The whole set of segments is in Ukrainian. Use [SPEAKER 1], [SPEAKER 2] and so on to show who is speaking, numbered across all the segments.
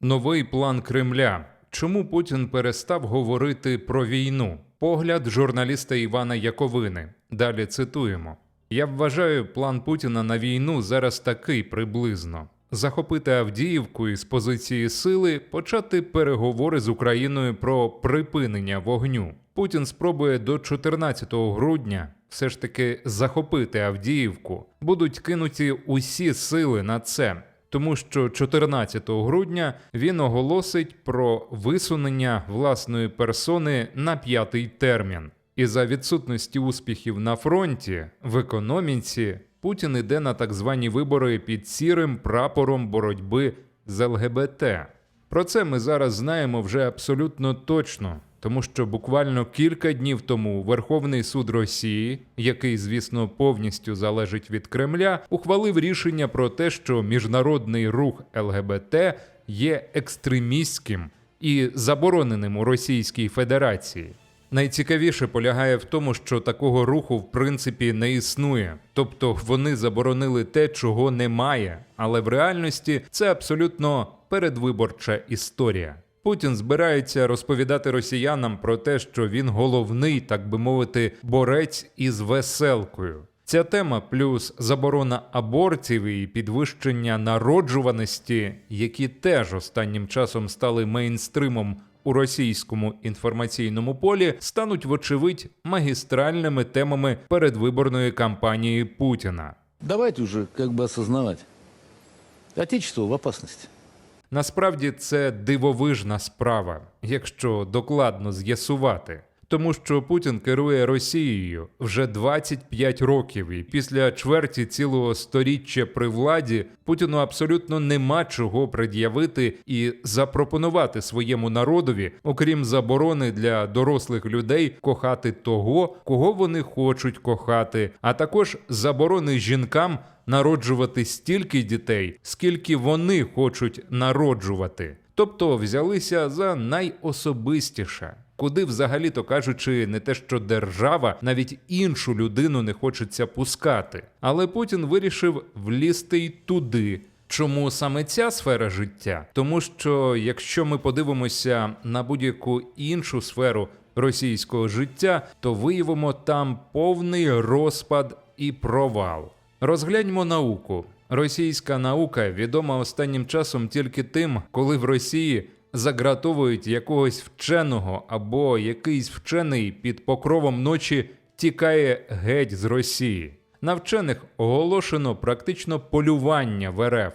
[SPEAKER 1] Новий план Кремля. Чому Путін перестав говорити про війну? Погляд журналіста Івана Яковини. Далі цитуємо: Я вважаю, план Путіна на війну зараз такий приблизно: захопити Авдіївку із позиції сили, почати переговори з Україною про припинення вогню. Путін спробує до 14 грудня все ж таки захопити Авдіївку. Будуть кинуті усі сили на це тому що 14 грудня він оголосить про висунення власної персони на п'ятий термін. І за відсутності успіхів на фронті в економіці Путін іде на так звані вибори під сірим прапором боротьби з ЛГБТ. Про це ми зараз знаємо вже абсолютно точно, тому що буквально кілька днів тому Верховний суд Росії, який, звісно, повністю залежить від Кремля, ухвалив рішення про те, що міжнародний рух ЛГБТ є екстремістським і забороненим у Російській Федерації. Найцікавіше полягає в тому, що такого руху в принципі не існує, тобто вони заборонили те, чого немає, але в реальності це абсолютно передвиборча історія. Путін збирається розповідати росіянам про те, що він головний, так би мовити, борець із веселкою. Ця тема, плюс заборона абортів і підвищення народжуваності, які теж останнім часом стали мейнстримом у російському інформаційному полі, стануть, вочевидь, магістральними темами передвиборної кампанії Путіна.
[SPEAKER 2] Давайте уже как бы осознавать. Отечество в опасности.
[SPEAKER 1] Насправді це дивовижна справа, якщо докладно з'ясувати. Тому що Путін керує Росією вже 25 років, і після чверті цілого сторіччя при владі Путіну абсолютно нема чого пред'явити і запропонувати своєму народові, окрім заборони для дорослих людей кохати того, кого вони хочуть кохати, а також заборони жінкам народжувати стільки дітей, скільки вони хочуть народжувати. Тобто взялися за найособистіше, куди взагалі-то кажучи, не те, що держава, навіть іншу людину не хочеться пускати. Але Путін вирішив влізти й туди. Чому саме ця сфера життя? Тому що якщо ми подивимося на будь-яку іншу сферу російського життя, то виявимо там повний розпад і провал. Розгляньмо науку. Російська наука відома останнім часом тільки тим, коли в Росії загратовують якогось вченого або якийсь вчений під покровом ночі тікає геть з Росії. На вчених оголошено практично полювання в РФ.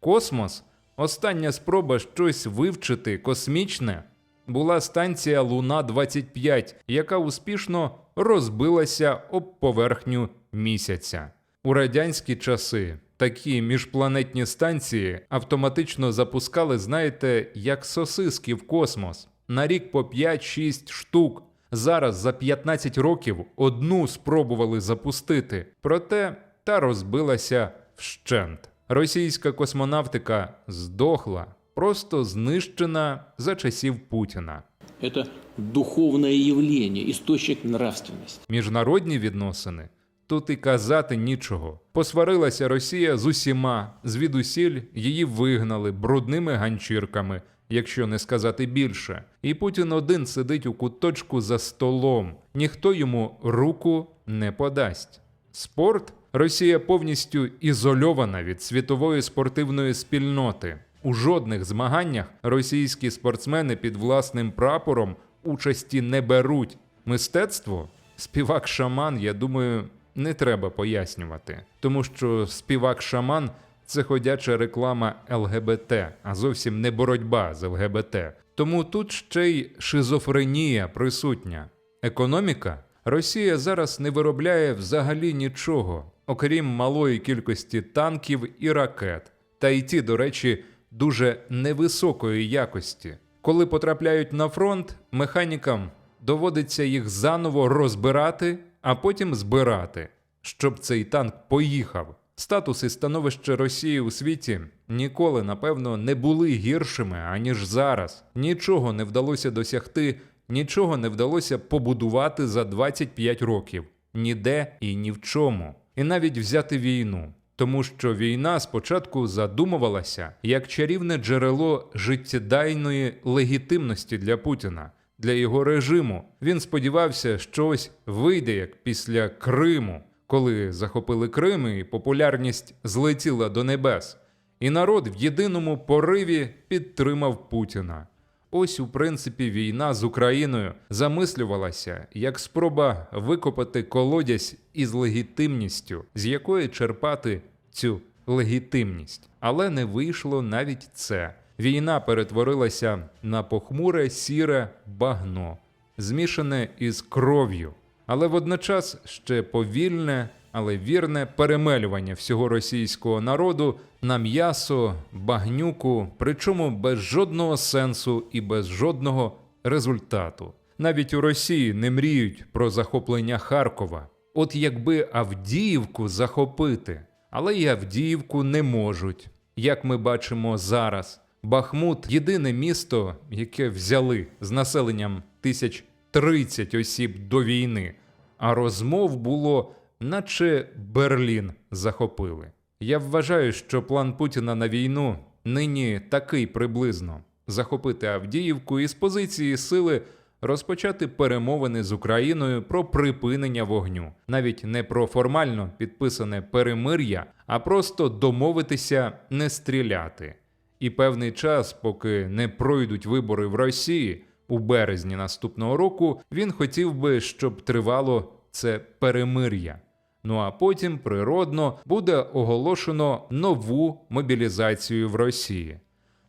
[SPEAKER 1] Космос остання спроба щось вивчити космічне була станція Луна 25, яка успішно розбилася об поверхню місяця. У радянські часи такі міжпланетні станції автоматично запускали, знаєте, як сосиски в космос на рік по 5-6 штук. Зараз за 15 років одну спробували запустити, проте та розбилася вщент. Російська космонавтика здохла, просто знищена за часів Путіна.
[SPEAKER 3] Это духовное явление, источник нравственности.
[SPEAKER 1] Міжнародні відносини тут і казати нічого. Посварилася Росія з усіма, звідусіль її вигнали брудними ганчірками, якщо не сказати більше. І Путін один сидить у куточку за столом, ніхто йому руку не подасть. Спорт Росія повністю ізольована від світової спортивної спільноти. У жодних змаганнях російські спортсмени під власним прапором участі не беруть. Мистецтво співак шаман, я думаю, не треба пояснювати, тому що співак шаман це ходяча реклама ЛГБТ, а зовсім не боротьба з ЛГБТ. Тому тут ще й шизофренія присутня. Економіка Росія зараз не виробляє взагалі нічого, окрім малої кількості танків і ракет. Та й ті, до речі, дуже невисокої якості. Коли потрапляють на фронт, механікам доводиться їх заново розбирати, а потім збирати, щоб цей танк поїхав. Статус і становище Росії у світі ніколи, напевно, не були гіршими, аніж зараз. Нічого не вдалося досягти, нічого не вдалося побудувати за 25 років. Ніде і ні в чому. І навіть взяти війну. тому що війна спочатку задумувалася як чарівне джерело життєдайної легітимності для Путіна, для його режиму. Він сподівався, що ось вийде як після Криму, коли захопили Крим і популярність злетіла до небес. І народ в єдиному пориві підтримав Путіна. Ось, у принципі, війна з Україною замислювалася як спроба викопати колодязь із легітимністю, з якої черпати цю легітимність. Але не вийшло навіть це. Війна перетворилася на похмуре сіре багно, змішане із кров'ю, але водночас ще повільне, але вірне перемелювання всього російського народу на м'ясо, багнюку, причому без жодного сенсу і без жодного результату. Навіть у Росії не мріють про захоплення Харкова. От якби Авдіївку захопити, але й Авдіївку не можуть. Як ми бачимо зараз, Бахмут єдине місто, яке взяли з населенням тисяч 30 осіб до війни, а розмов було, наче Берлін захопили. Я вважаю, що план Путіна на війну нині такий приблизно: захопити Авдіївку і з позиції сили розпочати перемовини з Україною про припинення вогню, навіть не про формально підписане перемир'я, а просто домовитися не стріляти. І певний час, поки не пройдуть вибори в Росії у березні наступного року, він хотів би, щоб тривало це перемир'я. Ну а потім природно буде оголошено нову мобілізацію в Росії.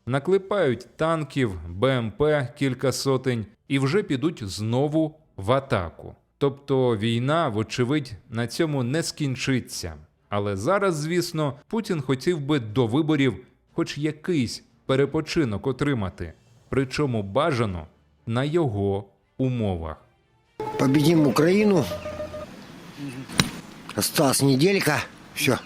[SPEAKER 1] Наклепають танків, БМП кілька сотень і вже підуть знову в атаку. Тобто війна, вочевидь, на цьому не скінчиться. Але зараз, звісно, Путін хотів би до виборів хоч якийсь перепочинок отримати, причому бажано на його умовах.
[SPEAKER 4] Побідімо Україну. Осталась неделька. Все.